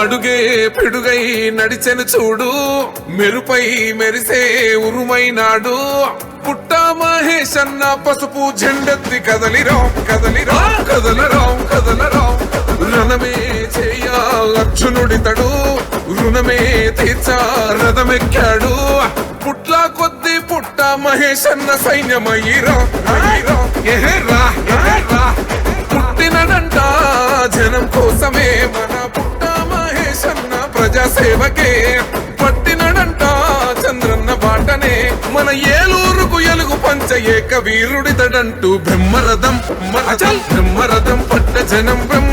అడుగే పిడుగై నడిచెను చూడు మెరుపై మెరిసే ఉరుమైనాడు పుట్ట మహేష్ అన్న పసుపు జెండెత్తి కదలిరాం కదలిరాం కదలరాం కదలరాం. రణమే చేయ అర్జునుడితడు రుణమే తీర్చా రథమెక్కాడు. పుట్ల కొద్ది పుట్ట మహేష్ అన్న సైన్యమయ్యిరా పుట్టినడంట జనం కోసమే మన పుట్ట మహేష్ అన్న ప్రజాసేవకే. పట్టినడంట చంద్రన్న బాటనే మన ఏలూరుకు ఎలుగు పంచ ఏక వీరుడితడంటూ బ్రహ్మరథం బ్రహ్మరథం పట్ట జనం బ్రహ్మ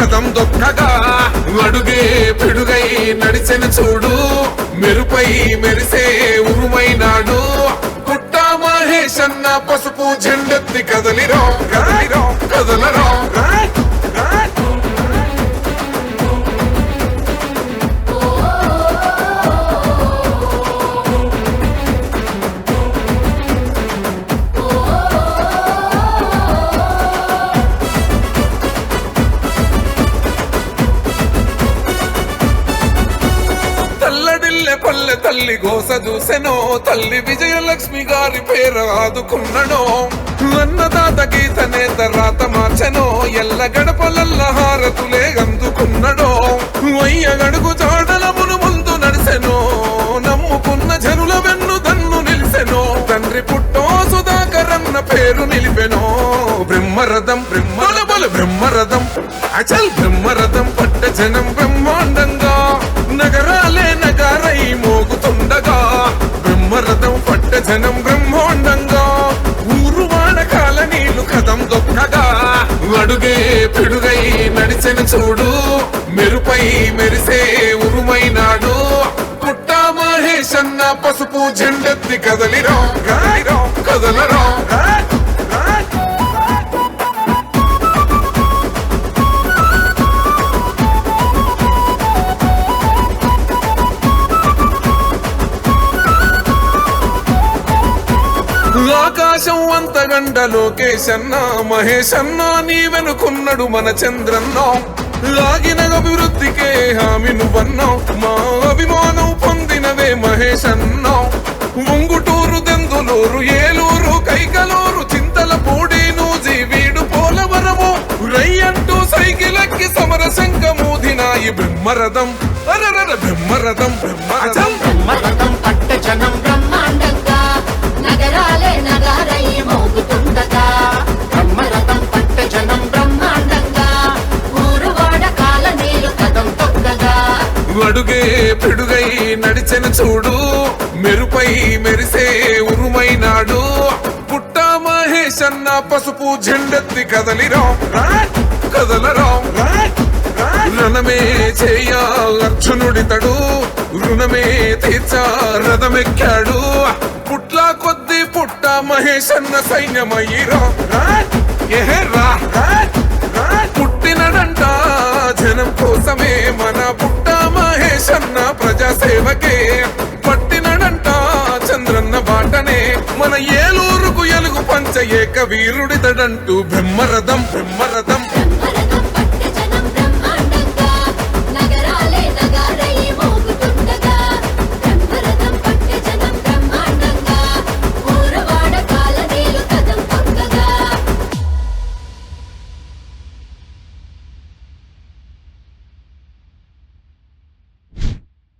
కథం దొక్కగా అడుగే పిడుగై నడిచిన చూడు. మెరుపై మెరిసే ఉరుమైనాడు పుట్ట మహేష్ అన్న పసుపు జెండెత్తి కదలిరో కదలిరో కదలరా. పల్లె తల్లి గోస దూసెనో తల్లి విజయలక్ష్మి గారి పేరు ఆదుకున్ననో అన్నదాత గీత నేత రాత మార్చెనో ఎల్ల గడపలల్ల హారతులే అందుకున్నడో వయ్య గడుగు చాడలమును ముందు నడిసెనో నమ్ముకున్న జనుల వెన్ను దన్ను నిలిసెనో తండ్రి పుట్టో సుధాకరన్న పేరు నిలిపెనో. బ్రహ్మరథం బ్రహ్మల బ్రహ్మరథం అచల్ బ్రహ్మరథం పట్ట జనం బ్రహ్మాండం పిడుగై నడిచెను చూడు. మెరుపై మెరిసే ఉరుమైనాడు పుట్ట మహేష్ అన్న పసుపు జెండెత్తి కదలిరా. కదలరా. ఆకాశం అంత గంట లోకేశన్న మహేష్ నీ వెనుకున్నడు మన చంద్రన్న. లాగిన అభివృద్ధికే హామీ నువ్వన్నావు మా అభిమానం పొందినవే మహేష్ ముంగుటూరు దెందులూరు ఏలూరు కైకలూరు చింతల పూడి నూజి వీడు పోలవరము. రయ్యంటూ సైకిలక్కి సమర శంఖమూదినాయి బ్రహ్మరథం. అరరర బ్రహ్మరథం బ్రహ్మరథం బ్రహ్మరథం. పిడుగై నడిచెను చూడు. మెరుపై మెరిసే ఉరుమైనాడు. పుట్ట మహేష్ అన్న పసుపు జెండెత్తి కదలిరా. కదలరా. రణమే చేయ అర్జునుడితడు. రుణమే తీర్చా రథమెక్కాడు. పుట్ల కొద్ది పుట్ట మహేష్ అన్న సైన్యమయ్యిరా పుట్టినడంట జనం కోసమే మన పుట్ట మహేష్ ప్రజాసేవకే. పట్టినడంట చంద్రన్న బాటనే. మన ఏలూరుకు ఎలుగు పంచ ఏక వీరుడితడంటూ బ్రహ్మరథం బ్రహ్మరథం.